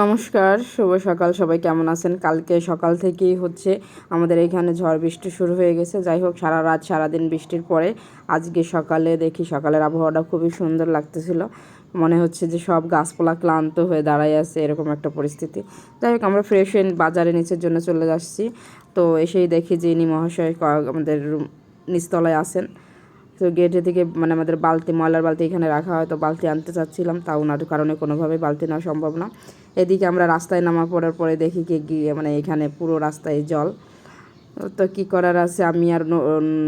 নমস্কার, শুভ সকাল। সবাই কেমন আছেন? কালকে সকাল থেকেই হচ্ছে আমাদের এখানে ঝড় বৃষ্টি শুরু হয়ে গেছে। যাই হোক, সারা রাত, সারাদিন বৃষ্টির পরে আজকে সকালে দেখি সকালের আবহাওয়াটা খুবই সুন্দর লাগতেছিল। মনে হচ্ছে যে সব গাছপালা ক্লান্ত হয়ে দাঁড়ায় আছে, এরকম একটা পরিস্থিতি। যাই হোক, আমরা ফ্রেশ হয়ে বাজারে নিচের জন্য চলে যাচ্ছি। তো এসেই দেখি যে ইনি মহাশয় আমাদের নিচতলায় আছেন। তো গেটে থেকে মানে আমাদের বালতি, ময়লার বালতি এখানে রাখা হয়, তো বালতি আনতে চাচ্ছিলাম তা ওনার কারণে কোনোভাবেই বালতি নেওয়া সম্ভব না। এদিকে আমরা রাস্তায় নামা পড়ার পরে দেখি কি গিয়ে মানে এখানে পুরো রাস্তায় জল। তো কি করার আছে, আমি আর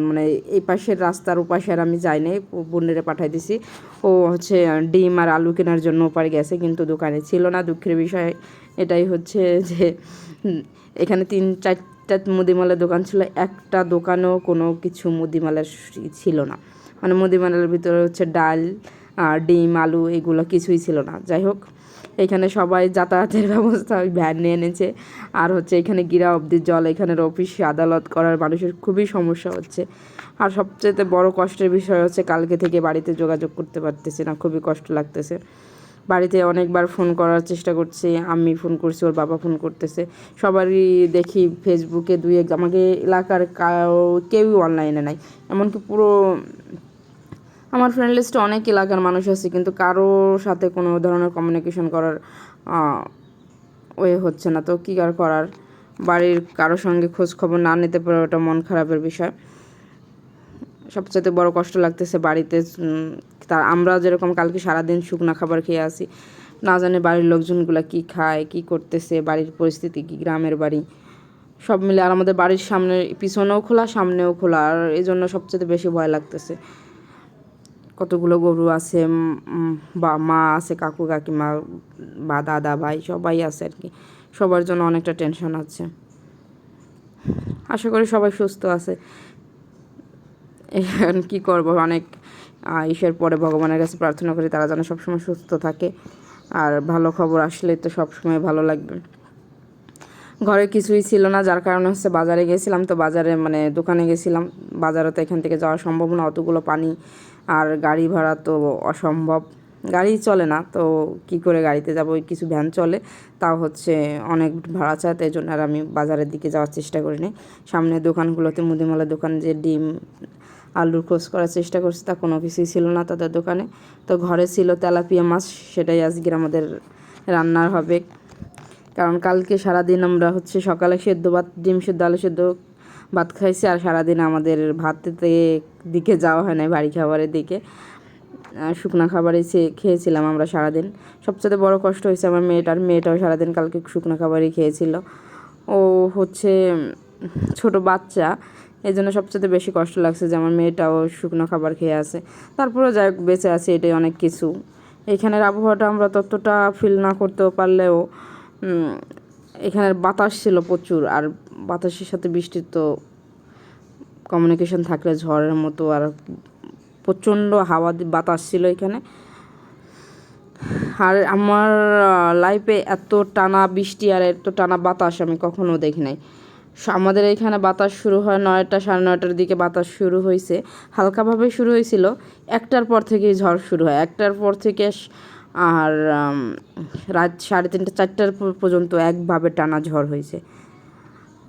মানে এই পাশের রাস্তার ওপাশের আমি যাই নাই বোনেরে পাঠাই দিছি। ও হচ্ছে ডিম আর আলু কেনার জন্য ওপারে গেছে, কিন্তু দোকানে ছিল না, দুঃখের বিষয় এটাই হচ্ছে যে এখানে তিন চারটা মুদিমালের দোকান ছিল, একটা দোকানেও কোনো কিছু মুদিমালের ছিল না। মানে মুদিমালের ভিতরে হচ্ছে ডাল আর ডিম, আলু এগুলো কিছুই ছিল না। যাই হোক, এখানে সবাই যাতায়াতের ব্যবস্থা ওই ভ্যান নিয়ে এনেছে। আর হচ্ছে এখানে গিরা অবধি জল এখানের অফিস আদালত করার মানুষের খুবই সমস্যা হচ্ছে। আর সবচেয়ে বড় কষ্টের বিষয় হচ্ছে, কালকে থেকে বাড়িতে যোগাযোগ করতে পারতেছে না, খুবই কষ্ট লাগতেছে। বাড়িতে অনেকবার ফোন করার চেষ্টা করছি আমি ফোন করছি, ওর বাবা ফোন করতেছে। সবারই দেখি ফেসবুকে দুই এক, আমাকে এলাকার কাউ- কেউই অনলাইনে নাই। এমনকি পুরো আমার ফ্রেন্ড লিস্টে অনেক এলাকার মানুষ আছে, কিন্তু কারও সাথে কোনো ধরনের কমিউনিকেশন করার ওয়ে হচ্ছে না। তো কী আর করার? বাড়ির কারোর সঙ্গে খোঁজ খবর না নিতে পারে ওটা মন খারাপের বিষয়। সবচেয়ে বড় কষ্ট লাগতেছে বাড়িতে তার আমরা যেরকম কালকে সারাদিন শুকনা খাবার খেয়ে আসি, না জানে বাড়ির লোকজনগুলো কি খায়, কি করতেছে, বাড়ির পরিস্থিতি কি, গ্রামের বাড়ি, সব মিলে আর আমাদের বাড়ির সামনে, পিছনেও খোলা, সামনেও খোলা, আর এই জন্য সবচেয়ে বেশি ভয় লাগতেছে। কতগুলো গরু আছে বা মা আছে, কাকু, কাকিমা, বা দাদা, ভাই, সবাই আছে আর কি, সবার জন্য অনেকটা টেনশন আছে। আশা করি সবাই সুস্থ আছে। কী করব? অনেক ঈশ্বর পরে ভগবানের কাছে প্রার্থনা করি, তারা যেন সবসময় সুস্থ থাকে। আর ভালো খবর আসলে তো সবসময় ভালো লাগবে। ঘরে কিছুই ছিল না, যার কারণে হচ্ছে বাজারে গেছিলাম। তো বাজারে মানে দোকানে গেছিলাম। বাজারে তো এখান থেকে যাওয়া সম্ভব না, অতগুলো পানি আর গাড়ি ভাড়া তো অসম্ভব। গাড়ি চলে না, তো কি করে গাড়িতে যাব? কিছু ভ্যান চলে, তাও হচ্ছে অনেক ভাড়া চায়, তাই জন্য আর আমি বাজারের দিকে যাওয়ার চেষ্টা করিনি। সামনে দোকানগুলোতে মুদিমালা দোকান, যে ডিম আলুর খোঁজ করার চেষ্টা করছি, তা কোনো কিছুই ছিল না তাদের দোকানে। তো ঘরে ছিল তেলাপিয়া মাছ, সেটাই আজকে আমাদের রান্নার হবে। কারণ কালকে সারাদিন আমরা হচ্ছে সকালে সেদ্ধ ভাত, ডিম সেদ্ধ, আলু সেদ্ধ ভাত খাইছি, আর সারাদিন আমাদের ভাতেতে দিকে যাওয়া হয় না বাড়ি খাবারের দিকে। শুকনা খাবারই খেয়েছিলাম আমরা সারাদিন। সবচেয়ে বড় কষ্ট হয়েছে আমার মেয়েটার, মেয়েটাও সারাদিন কালকে শুকনা খাবারই খেয়েছিল। ও হচ্ছে ছোট বাচ্চা এই জন্য সবচেয়ে বেশি কষ্ট লাগছে যে আমার মেয়েটাও শুকনো খাবার খেয়ে আছে। তারপরে যাই হোক, বেঁচে আছে, এটাই অনেক কিছু। এখানের আবহাওয়াটা আমরা ততটা ফিল না করতেও পারলেও এখানের বাতাস ছিল প্রচুর, আর বাতাসের সাথে বৃষ্টির তো কমিউনিকেশন থাকলে ঝড়ের মতো, আর প্রচণ্ড হাওয়া বাতাস ছিল এখানে। আর আমার লাইফে এত টানা বৃষ্টি আর এত টানা বাতাস আমি কখনো দেখি নাই। আমাদের এখানে বাতাস শুরু হয় নয়টা সাড়ে নয়টার দিকে বাতাস শুরু হয়েছে হালকাভাবে শুরু হয়েছিল একটার পর থেকেই ঝড় শুরু হয়। একটার পর থেকে আর রাত সাড়ে তিনটা, চারটার পর্যন্ত একভাবে টানা ঝড় হয়েছে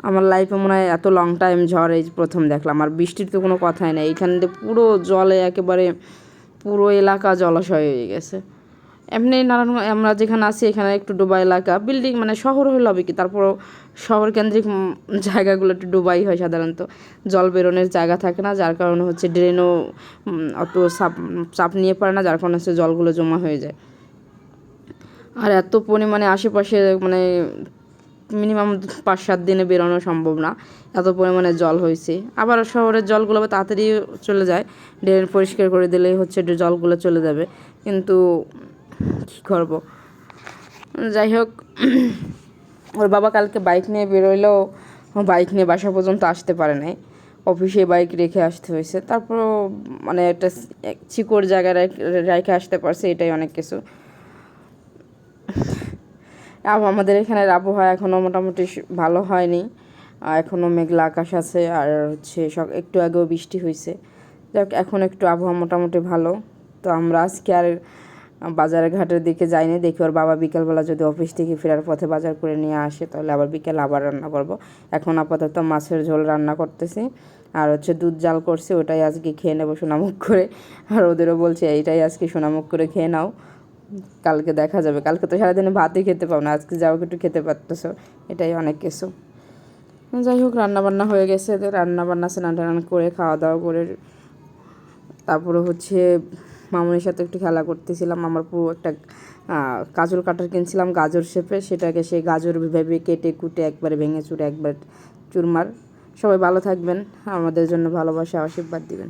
আমার লাইফে মনে হয় এত লং টাইম ঝড় এই প্রথম দেখলাম। আর বৃষ্টির তো কোনো কথাই নেই। এখান পুরো জলে একেবারে পুরো এলাকা জলাশয় হয়ে গেছে। এমনি নারায়ণ আমরা যেখানে আছি এখানে একটু ডোবা এলাকা। বিল্ডিং মানে শহর হলে হবে কি? তারপরও শহর কেন্দ্রিক জায়গাগুলো একটু ডুবাই হয় সাধারণত। জল বেরোনোর জায়গা থাকে না, যার কারণে হচ্ছে ড্রেনও অত চাপ চাপ নিয়ে পারে না, যার কারণে হচ্ছে জলগুলো জমা হয়ে যায়। আর এত পরিমাণে আশেপাশে মানে মিনিমাম পাঁচ সাত দিনে বেরোনো সম্ভব না। এত পরিমাণে জল হয়েছে। আবার শহরের জলগুলো তাড়াতাড়ি চলে যায়। ড্রেন পরিষ্কার করে দিলেই হচ্ছে জলগুলো চলে যাবে। কিন্তু কী করব? যাই হোক, ওর বাবা কালকে বাইক নিয়ে বেরোলেও বাইক নিয়ে বাসা পর্যন্ত আসতে পারে নাই। অফিসে বাইক রেখে আসতে হয়েছে। তারপরও মানে একটা চিকোর জায়গায় রেখে আসতে পারছে, এটাই অনেক কিছু। আমাদের এখানের আবহাওয়া এখনও মোটামুটি ভালো হয়নি। এখনও মেঘলা আকাশ আছে, আর হচ্ছে সব একটু আগেও বৃষ্টি হয়েছে যাক, এখন একটু আবহাওয়া মোটামুটি ভালো। তো আমরা আজকে আর বাজার ঘাটের দিকে যাইনি, দেখি ওর বাবা বিকেলবেলা যদি অফিস থেকে ফেরার পথে বাজার করে নিয়ে আসে, তাহলে আবার বিকেল আবার রান্না করব। এখন আপাতত মাছের ঝোল রান্না করতেছি, আর হচ্ছে দুধ জাল করছি, ওটাই আজকে খেয়ে নেব সোনামুখ করে। আর ওদেরও বলছে, এইটাই আজকে সোনামুখ করে খেয়ে নাও, কালকে দেখা যাবে। কালকে তো সারাদিনে ভাতই খেতে পাও না, আজকে যাও একটু খেতে পারতেছো, এটাই অনেক কিছু। যাই হোক, রান্নাবান্না হয়ে গেছে রান্নাবান্না রান্না স্নান টান করে খাওয়া দাওয়া করে, তারপরে হচ্ছে মামুনির সাথে একটু খেলা করতেছিলাম, আমার পুরো একটা কাজল কাটার কিনছিলাম গাজর শেপে, সেটাকে সে গাজর ভেবে কেটে কুটে একবারে ভেঙে চুরে একবার চুরমার। সবাই ভালো থাকবেন, আমাদের জন্য ভালোবাসা, আশীর্বাদ দিবেন।